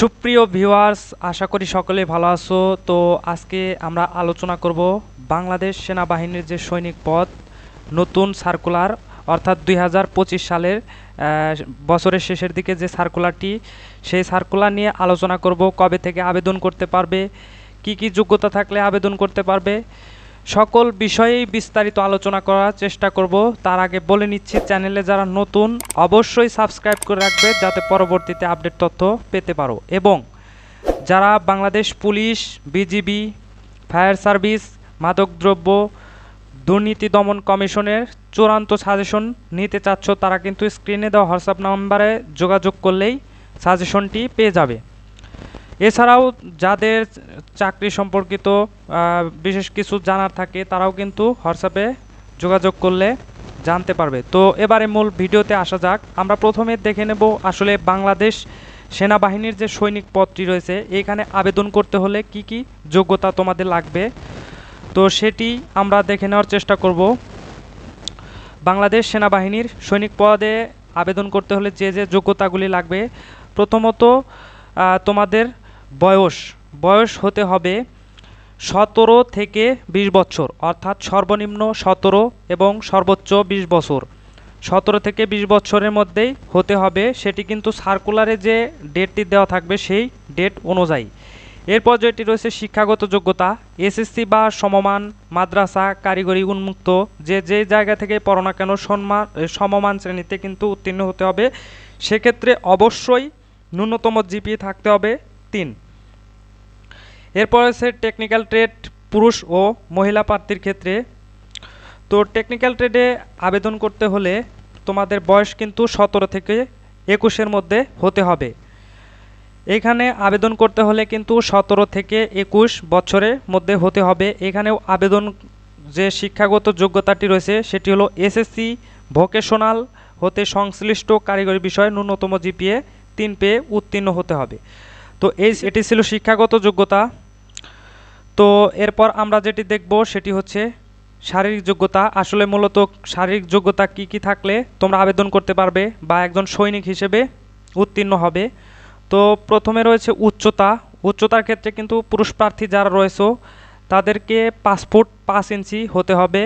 সুপ্রিয় ভিউয়ার্স, আশা করি সকলে ভালো আছো। তো আজকে আমরা আলোচনা করব বাংলাদেশ সেনাবাহিনীর যে সৈনিক পদ, নতুন সার্কুলার, অর্থাৎ দুই হাজার পঁচিশ সালের বছরের শেষের দিকে যে সার্কুলারটি, সেই সার্কুলার নিয়ে আলোচনা করব, কবে থেকে আবেদন করতে পারবে, কি কি যোগ্যতা থাকলে আবেদন করতে পারবে সকল বিষয়েই বিস্তারিত আলোচনা করার চেষ্টা করব। তার আগে বলে নিচ্ছি, চ্যানেলে যারা নতুন, অবশ্যই সাবস্ক্রাইব করে রাখবে যাতে পরবর্তীতে আপডেট তথ্য পেতে পারো। এবং যারা Bangladesh police, BGB, fire service মাদকদ্রব্য দুর্নীতি দমন কমিশনের চূড়ান্ত সাজেশন নিতে চাচ্ছ, তারা কিন্তু স্ক্রিনে দেওয়া হোয়াটসঅ্যাপ নাম্বারে যোগাযোগ করলেই সাজেশনটি পেয়ে যাবে। এছাড়াও যাদের চাকরি সম্পর্কিত বিশেষ কিছু জানার থাকে, তারাও কিন্তু হোয়াটসঅ্যাপে যোগাযোগ করলে জানতে পারবে। তো এবারে মূল ভিডিওতে আসা যাক। আমরা প্রথমে দেখে নেব আসলে বাংলাদেশ সেনাবাহিনীর যে সৈনিক পদটি রয়েছে, এখানে আবেদন করতে হলে কি কি যোগ্যতা তোমাদের লাগবে? তো সেটি আমরা দেখে নেওয়ার চেষ্টা করব। বাংলাদেশ সেনাবাহিনীর সৈনিক পদে আবেদন করতে হলে যে যে যোগ্যতাগুলি লাগবে, প্রথমত তোমাদের বয়স বয়স হতে হবে সতেরো থেকে বিশ বছর, অর্থাৎ সর্বনিম্ন সতেরো এবং সর্বোচ্চ বিশ বছর। সতেরো থেকে বিশ বছরের মধ্যেই হতে হবে, সেটি কিন্তু সার্কুলারে যে ডেটটি দেওয়া থাকবে সেই ডেট অনুযায়ী। এরপর যেটি রয়েছে শিক্ষাগত যোগ্যতা, এসএসসি বা সমমান, মাদ্রাসা, কারিগরি উন্মুক্ত, যে যে জায়গা থেকে পড়ো না কেন সম্মান সমমান শ্রেণীতে কিন্তু উত্তীর্ণ হতে হবে। সেক্ষেত্রে অবশ্যই ন্যূনতম জিপিএ থাকতে হবে তিন। এরপর আছে টেকনিক্যাল ট্রেড পুরুষ ও মহিলা প্রার্থীর ক্ষেত্রে। তো টেকনিক্যাল ট্রেডে আবেদন করতে হলে তোমাদের বয়স কিন্তু সতেরো থেকে একুশের মধ্যে হতে হবে। এখানে আবেদন করতে হলে কিন্তু সতেরো থেকে একুশ বছরের মধ্যে হতে হবে। এখানেও আবেদন যে শিক্ষাগত যোগ্যতাটি রয়েছে, সেটি হলো এসএসসি ভোকেশনাল হতে সংশ্লিষ্ট কারিগরি বিষয়ে ন্যূনতম জিপিএ তিন পেয়ে উত্তীর্ণ হতে হবে। তো এই এটি ছিল শিক্ষাগত যোগ্যতা। তো এরপর আমরা যেটি দেখব সেটি হচ্ছে শারীরিক যোগ্যতা। আসলে মূলত শারীরিক যোগ্যতা কি কি থাকলে তোমরা আবেদন করতে পারবে বা একজন সৈনিক হিসেবে উত্তীর্ণ হবে। তো প্রথমে রয়েছে উচ্চতা। উচ্চতার ক্ষেত্রে কিন্তু পুরুষ প্রার্থী যারা রয়েছে, তাদেরকে পাসপোর্ট পাঁচ ইঞ্চি হতে হবে।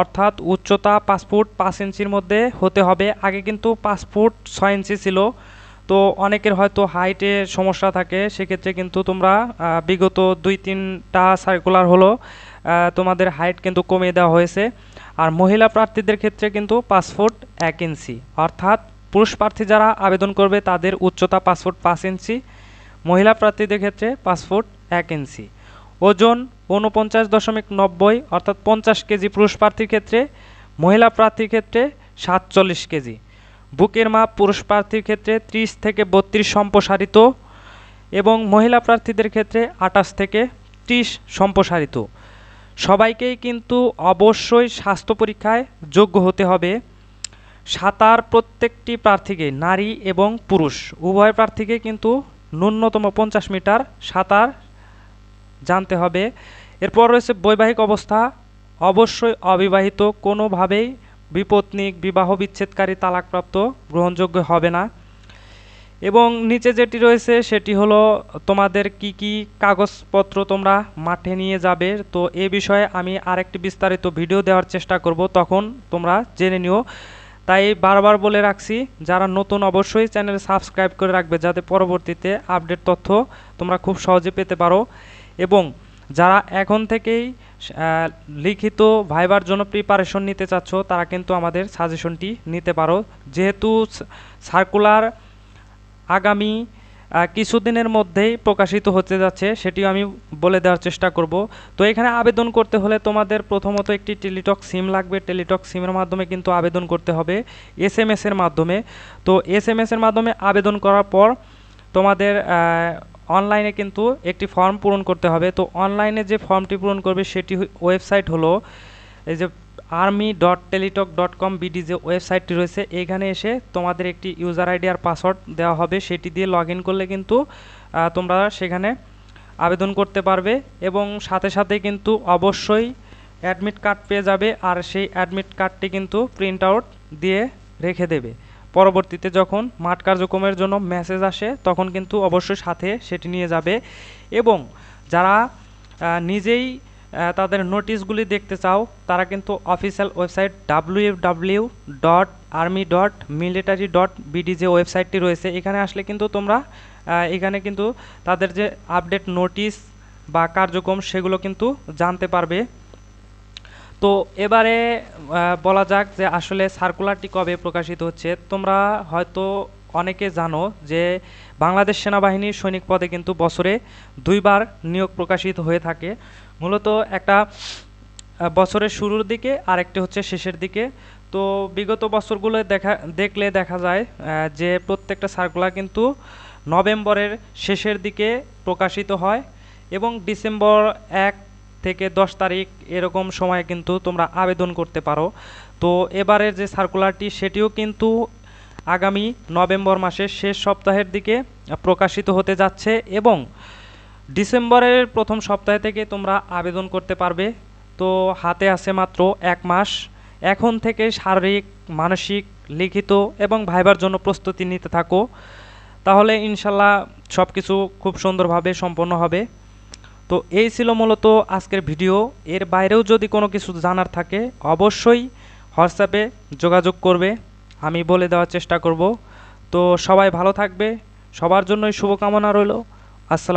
অর্থাৎ উচ্চতা পাসপোর্ট পাঁচ ইঞ্চির মধ্যে হতে হবে। আগে কিন্তু পাসপোর্ট ছয় ইঞ্চি ছিল। তো অনেকের হয়তো হাইটে সমস্যা থাকে, সেক্ষেত্রে কিন্তু তোমরা বিগত দুই তিনটা সার্কুলার হলো তোমাদের হাইট কিন্তু কমিয়ে দেওয়া হয়েছে। আর মহিলা প্রার্থীদের ক্ষেত্রে কিন্তু পাঁচ ফুট এক ইঞ্চি। অর্থাৎ পুরুষ প্রার্থী যারা আবেদন করবে, তাদের উচ্চতা পাঁচ ফুট পাঁচ ইঞ্চি। মহিলা প্রার্থীদের ক্ষেত্রে পাঁচ ফুট এক ইঞ্চি। ওজন উনপঞ্চাশ দশমিক নব্বই, অর্থাৎ পঞ্চাশ কেজি পুরুষ প্রার্থীর ক্ষেত্রে, মহিলা প্রার্থীর ক্ষেত্রে সাতচল্লিশ কেজি। বুকের মাপ পুরুষ প্রার্থীর ক্ষেত্রে ত্রিশ থেকে বত্রিশ সম্প্রসারিত এবং মহিলা প্রার্থীদের ক্ষেত্রে আটাশ থেকে ত্রিশ সম্প্রসারিত। সবাইকেই কিন্তু অবশ্যই স্বাস্থ্য পরীক্ষায় যোগ্য হতে হবে। সাঁতার প্রত্যেকটি প্রার্থীকে, নারী এবং পুরুষ। উভয় প্রার্থীকে কিন্তু ন্যূনতম পঞ্চাশ মিটার সাঁতার জানতে হবে। এরপর রয়েছে বৈবাহিক অবস্থা। অবশ্যই অবিবাহিত কোনোভাবেই বিপত্নিক, বিবাহ বিচ্ছেদকারী তালাকপ্রাপ্ত গ্রহণযোগ্য হবে না। এবং নিচে যেটি রয়েছে, সেটি হলো তোমাদের কি কি কাগজপত্র তোমরা মাঠে নিয়ে যাবে? তো এ বিষয়ে আমি আরেকটি বিস্তারিত ভিডিও দেওয়ার চেষ্টা করব, তখন তোমরা জেনে নিও। তাই বারবার বলে রাখছি, যারা নতুন অবশ্যই চ্যানেল সাবস্ক্রাইব করে রাখবে, যাতে পরবর্তীতে আপডেট তথ্য তোমরা খুব সহজে পেতে পারো। এবং যারা এখন থেকেই লিখিত ভাইবার জন্য প্রিপারেশন নিতে চাচ্ছ, তারা কিন্তু আমাদের সাজেশনটি নিতে পারো। যেহেতু সার্কুলার আগামী কিছুদিনের মধ্যেই প্রকাশিত হতে যাচ্ছে, সেটিও আমি বলে দেওয়ার চেষ্টা করব। তো এখানে আবেদন করতে হলে তোমাদের প্রথমত একটি টেলিটক সিম লাগবে। টেলিটক সিমের মাধ্যমে কিন্তু আবেদন করতে হবে এস এম এর মাধ্যমে। তো এস এম এর মাধ্যমে আবেদন করার পর তোমাদের অনলাইনে কিন্তু একটি ফর্ম পূরণ করতে হবে। তো অনলাইনে যে ফর্মটি পূরণ করবে সেটি ওয়েবসাইট হলো এই যে army dot Teletalk dot com BD যে ওয়েবসাইটটি রয়েছে, এখানে এসে তোমাদের একটি ইউজার আইডি আর পাসওয়ার্ড দেওয়া হবে। সেটি দিয়ে লগ করলে কিন্তু তোমরা সেখানে আবেদন করতে পারবে এবং সাথে সাথে কিন্তু অবশ্যই অ্যাডমিট কার্ড পেয়ে যাবে আর সেই অ্যাডমিট কার্ডটি কিন্তু প্রিন্ট আউট দিয়ে রেখে দেবে। পরবর্তীতে যখন মাঠ কার্যক্রমের জন্য মেসেজ আসে, তখন কিন্তু অবশ্যই সাথে সেটি নিয়ে যাবে এবং যারা নিজেই তাদের নোটিশগুলি দেখতে চাও, তারা কিন্তু official website W W dot army dot military dot BD যে ওয়েবসাইটটি রয়েছে, এখানে আসলে কিন্তু তোমরা এখানে কিন্তু তাদের যে আপডেট নোটিশ বা কার্যক্রম সেগুলো কিন্তু জানতে পারবে। তো এবারে বলা যাক যে আসলে সার্কুলারটি কবে প্রকাশিত হচ্ছে। তোমরা হয়তো অনেকে জানো যে বাংলাদেশ সেনাবাহিনীর সৈনিক পদে কিন্তু বছরে দুইবার নিয়োগ প্রকাশিত হয়ে থাকে। মূলত একটা বছরের শুরুর দিকে আর একটি হচ্ছে শেষের দিকে। তো বিগত বছরগুলো দেখা, দেখলে দেখা যায় যে প্রত্যেকটা সার্কুলার কিন্তু নভেম্বরের শেষের দিকে প্রকাশিত হয় এবং ডিসেম্বর এক থেকে দশ তারিখ এরকম সময়ে কিন্তু তোমরা আবেদন করতে পারো। তো এবারের যে সার্কুলারটি সেটিও কিন্তু আগামী নভেম্বর মাসের শেষ সপ্তাহের দিকে প্রকাশিত হতে যাচ্ছে এবং ডিসেম্বরের প্রথম সপ্তাহ থেকে তোমরা আবেদন করতে পারবে। তো হাতে আছে মাত্র এক মাস। এখন থেকে শারীরিক, মানসিক, লিখিত এবং ভাইবার জন্য প্রস্তুতি নিতে থাকো। তাহলে ইনশাল্লাহ সব কিছু খুব সুন্দরভাবে সম্পন্ন হবে। তো এই ছিল মূলত আজকের ভিডিও। এর বাইরেও যদি কোনো কিছু জানার থাকে, অবশ্যই হোয়াটসঅ্যাপে যোগাযোগ করবে। আমি বলে দেওয়ার চেষ্টা করব। তো সবাই ভালো থাকবে। সবার জন্যই শুভকামনা রইল। আসসালাম।